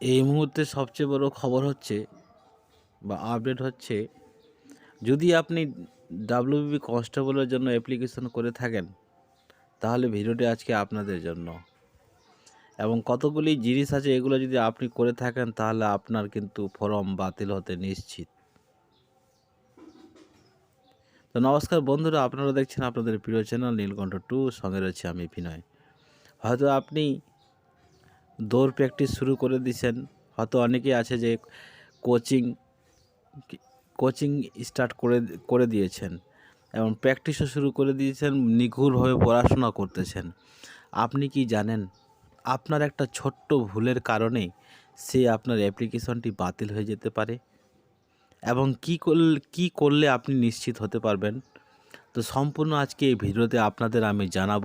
এই মুহূর্তে সবচেয়ে বড় খবর হচ্ছে বা আপডেট হচ্ছে, যদি আপনি ডাব্লিউবি কনস্টেবলের জন্য অ্যাপ্লিকেশন করে থাকেন, তাহলে ভিডিওটি আজকে আপনাদের জন্য। এবং কতগুলি জিনিস আছে এগুলো যদি আপনি করে থাকেন, তাহলে আপনার কিন্তু ফর্ম বাতিল হতে নিশ্চিত। তো নমস্কার বন্ধুরা, আপনারা দেখছেন আপনাদের প্রিয় চ্যানেল নীলকণ্ঠ টু, সঙ্গে রয়েছে আমি বিনয়। হয়তো আপনি দৌড় প্র্যাকটিস শুরু করে দিয়েছেন। হয়তো অনেকেই আছে যে কোচিং কোচিং স্টার্ট করে করে দিয়েছেন এবং প্র্যাকটিসও শুরু করে দিয়েছেন নিঘুরভাবে পড়াশোনা করতেছেন। আপনি কি জানেন, আপনার একটা ছোট্ট ভুলের কারণে সে আপনার অ্যাপ্লিকেশনটি বাতিল হয়ে যেতে পারে? এবং কি করলে কী করলে আপনি নিশ্চিত হতে পারবেন? তো সম্পূর্ণ আজকে এই ভিডিওতে আপনাদের আমি জানাব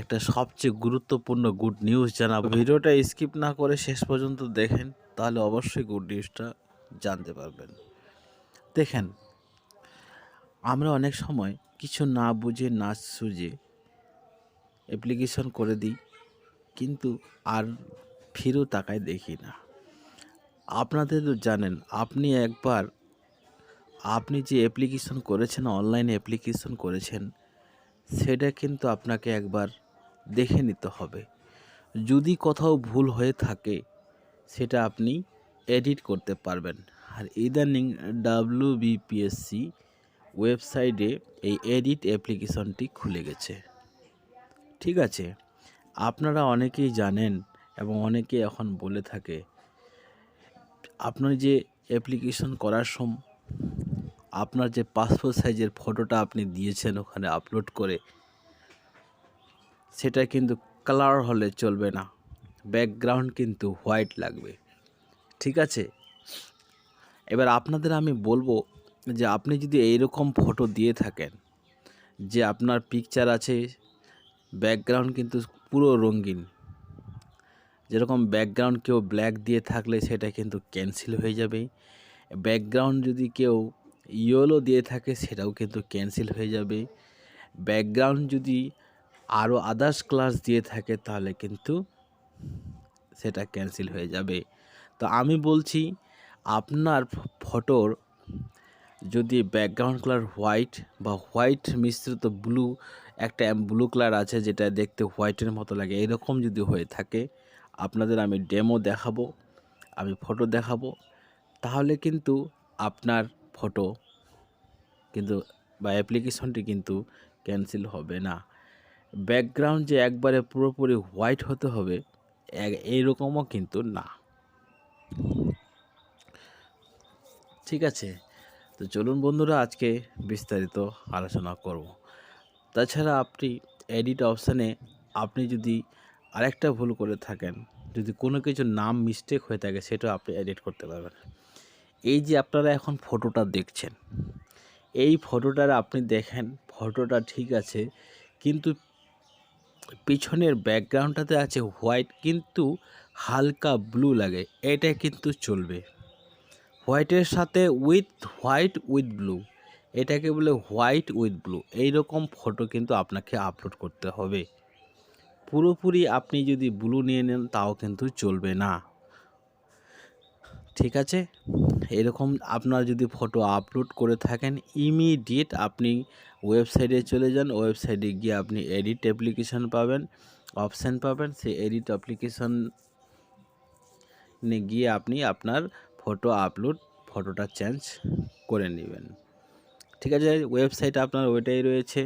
একটা সবচেয়ে গুরুত্বপূর্ণ গুড নিউজ জানাব। ভিডিওটা স্কিপ না করে শেষ পর্যন্ত দেখেন, তাহলে অবশ্যই গুড নিউজটা জানতে পারবেন। দেখেন, আমরা অনেক সময় কিছু না বুঝে, না সুঝে অ্যাপ্লিকেশন করে দিই, কিন্তু আর ফিরেও তাকায় দেখি না। আপনাদের তো জানেন, আপনি একবার আপনি যে অ্যাপ্লিকেশন করেছেন অনলাইন অ্যাপ্লিকেশন করেছেন, সেটা কিন্তু আপনাকে একবার দেখে নিতে হবে। যদি কোথাও ভুল হয়ে থাকে, সেটা আপনি এডিট করতে পারবেন। আর ইদানিং ডাব্লিউ বিপিএসসি ওয়েবসাইটে এই এডিট অ্যাপ্লিকেশনটি খুলে গেছে। ঠিক আছে? আপনারা অনেকেই জানেন এবং অনেকে এখন বলে থাকে, আপনার যে অ্যাপ্লিকেশন করার সম আপনার যে পাসপোর্ট সাইজের ফটোটা আপনি দিয়েছেন ওখানে আপলোড করে, সেটা কিন্তু কালার হলে চলবে না। ব্যাকগ্রাউন্ড কিন্তু হোয়াইট লাগবে। ঠিক আছে? এবার আপনাদের আমি বলব যে আপনি যদি এইরকম ফটো দিয়ে থাকেন, যে আপনার পিকচার আছে ব্যাকগ্রাউন্ড কিন্তু পুরো রঙিন। যেরকম ব্যাকগ্রাউন্ড কেউ ব্ল্যাক দিয়ে থাকলে সেটা কিন্তু ক্যান্সেল হয়ে যাবে। ব্যাকগ্রাউন্ড যদি কেউ ইয়েলো দিয়ে থাকে, সেটাও কিন্তু ক্যান্সেল হয়ে যাবে। ব্যাকগ্রাউন্ড যদি আরও আদার্স ক্লাস দিয়ে থাকে, তাহলে কিন্তু সেটা ক্যান্সেল হয়ে যাবে। তো আমি বলছি, আপনার ফটোর যদি ব্যাকগ্রাউন্ড কালার হোয়াইট বা হোয়াইট মিশ্রিত ব্লু একটা ব্লু কালার আছে যেটা দেখতে হোয়াইটের মতো লাগে, এরকম যদি হয়ে থাকে, আপনাদের আমি ডেমো দেখাবো, আমি ফটো দেখাবো, তাহলে কিন্তু আপনার ফটো কিন্তু বা অ্যাপ্লিকেশনটি কিন্তু ক্যান্সেল হবে না। ব্যাকগ্রাউন্ড যে একবারে পুরোপুরি হোয়াইট হতে হবে এইরকমও কিন্তু না। ঠিক আছে? তো চলুন বন্ধুরা, আজকে বিস্তারিত আলোচনা করব। তাছাড়া আপনি এডিট অপশানে আপনি যদি আরেকটা ভুল করে থাকেন, যদি কোনো কিছু নাম মিস্টেক হয়ে থাকে, সেটা আপনি এডিট করতে পারবেন। এই যে আপনারা এখন ফটোটা দেখছেন এই ফটোটার আপনি দেখেন, ফটোটা ঠিক আছে, কিন্তু পিছনের ব্যাকগ্রাউন্ডটাতে আছে হোয়াইট, কিন্তু হালকা ব্লু লাগে, এটা কিন্তু চলবে। হোয়াইটের সাথে উইথ হোয়াইট, উইথ ব্লু, এটাকে বলে হোয়াইট, উইথ ব্লু, এইরকম ফটো কিন্তু আপনাকে আপলোড করতে হবে। পুরোপুরি আপনি যদি ব্লু নিয়ে নেন, তাও কিন্তু চলবে না। ঠিক আছে? এরকম আপনার যদি ফটো আপলোড করে থাকেন ইমিডিয়েট আপনি ওয়েবসাইটে চলে যান। ওয়েবসাইটে গিয়ে আপনি এডিট অ্যাপ্লিকেশান পাবেন অপশান পাবেন। সেই এডিট অ্যাপ্লিকেশান গিয়ে আপনি আপনার ফটো আপলোড ফটোটা চেঞ্জ করে নেবেন। ঠিক আছে? ওয়েবসাইট আপনার ওইটাই রয়েছে।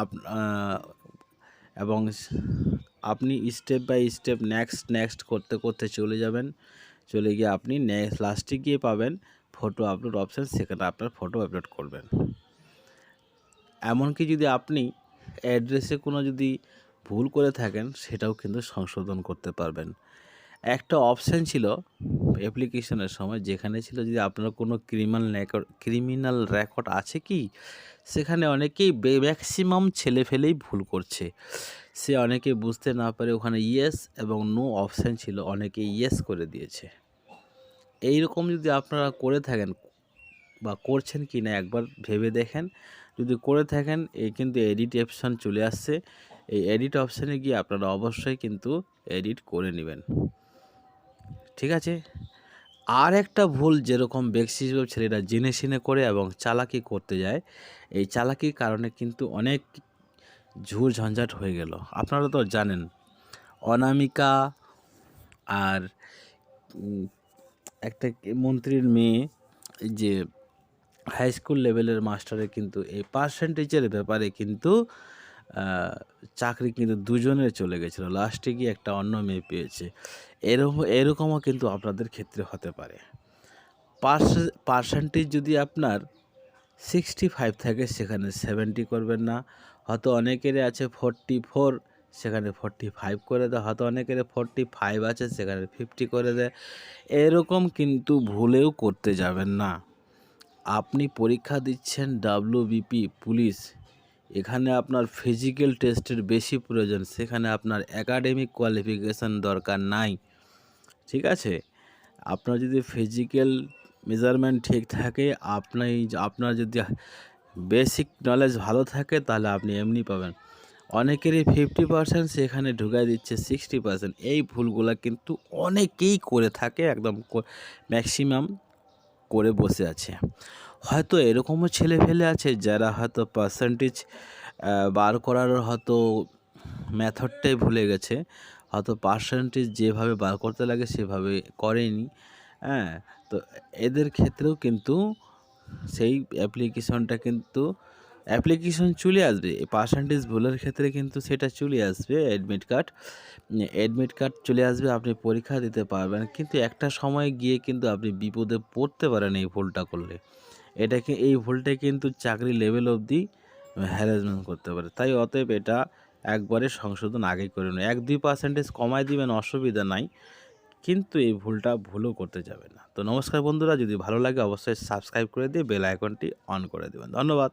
আপ এবং আপনি step by step next next করতে করতে চলে যাবেন। চলে গিয়ে আপনি নেক্সট লাস্টে গিয়ে পাবেন ফটো আপলোড অপশান সেখানে আপনার ফটো আপলোড করবেন। এমনকি যদি আপনি অ্যাড্রেসে কোনো যদি ভুল করে থাকেন, সেটাও কিন্তু সংশোধন করতে পারবেন। একটা অপশান ছিল অ্যাপ্লিকেশনের সময় যেখানে ছিল যদি আপনার কোনো ক্রিমিনাল রেকর্ড ক্রিমিনাল রেকর্ড আছে কি? সেখানে অনেকেই ম্যাক্সিমাম ছেলে ফেলেই ভুল করছে। সে অনেকে বুঝতে না পারে ওখানে ইয়েস এবং নো অপশান ছিল, অনেকে ইয়েস করে দিয়েছে। এই রকম যদি আপনারা করে থাকেন বা করছেন কি না একবার ভেবে দেখেন। যদি করে থাকেন এই কিন্তু এডিট অপশান চলে আসছে। এই এডিট অপশানে গিয়ে আপনারা অবশ্যই কিন্তু এডিট করে নেবেন। ঠিক আছে? আর একটা ভুল যেরকম ম্যাক্সিমাম ছেলেরা জেনে শুনে করে এবং চালাকি করতে যায়, এই চালাকির কারণে কিন্তু অনেক ঝুর ঝঞ্ঝাট হয়ে গেল। আপনারা তো জানেন, অনামিকা আর একটা মন্ত্রীর মেয়ে যে হাই স্কুল লেভেলের মাস্টারে কিন্তু এই পার্সেন্টেজের ব্যাপারে কিন্তু চাকরি কিন্তু দুজনের চলে গেছিল। লাস্টে গিয়ে একটা অন্য মেয়ে পেয়েছে। এরকম এরকমও কিন্তু আপনাদের ক্ষেত্রে হতে পারে। পার্সেন্টেজ যদি আপনার সিক্সটি ফাইভ থাকে, সেখানে সেভেন্টি করবেন না। হয়তো অনেকেরই আছে ফোরটি ফোর সেখানে ফোরটি ফাইভ করে দেয়। হয়তো অনেকের ফোরটি ফাইভ আছে, সেখানে ফিফটি করে দেয়। এরকম কিন্তু ভুলেও করতে যাবেন না। আপনি পরীক্ষা দিচ্ছেন ডাব্লিউবিপি পুলিশ। এখানে আপনার ফিজিক্যাল টেস্টের বেশি প্রয়োজন, সেখানে আপনার একাডেমিক কোয়ালিফিকেশান দরকার নাই, ঠিক আছে? আপনার যদি ফিজিক্যাল মেজারমেন্ট ঠিক থাকে আপনি আপনার যদি বেসিক নলেজ ভালো থাকে, তাহলে আপনি এমনি পাবেন। অনেকেরই ফিফটি পার্সেন্ট সেখানে ঢুকাই দিচ্ছে সিক্সটি পার্সেন্ট এই ভুলগুলো কিন্তু অনেকেই করে থাকে, একদম ম্যাক্সিমাম করে বসে আছে। হয়তো এরকমও ছেলে ফেলে আছে যারা হয়তো পার্সেন্টেজ বার করার হয়তো মেথডটাই ভুলে গেছে। হয়তো পার্সেন্টেজ যেভাবে বার করতে লাগে সেভাবে করেনি। হ্যাঁ তো এদের ক্ষেত্রেও কিন্তু সেই অ্যাপ্লিকেশনটা কিন্তু অ্যাপ্লিকেশন চলে আসবে। এই পার্সেন্টেজ ভুলের ক্ষেত্রে কিন্তু সেটা চলে আসবে অ্যাডমিট কার্ড অ্যাডমিট কার্ড চলে আসবে, আপনি পরীক্ষা দিতে পারবেন। কিন্তু একটা সময় গিয়ে কিন্তু আপনি বিপদে পড়তে পারেন এই ভুলটা করলে। এটাকে, এই ভুলটা কিন্তু চাকরি লেভেল অবধি হ্যারাসমেন্ট করতে পারে। তাই অতএব এটা একবারে সংশোধন আগেই করে নেয় এক, দুই পার্সেন্টেজ কমায় দিবেন, অসুবিধা নাই। কিন্তু এই ভুলটা ভুলও করতে যাবে না। তো নমস্কার বন্ধুরা, যদি ভালো লাগে অবশ্যই সাবস্ক্রাইব করে দিয়ে বেল আইকনটি অন করে দেবেন। ধন্যবাদ।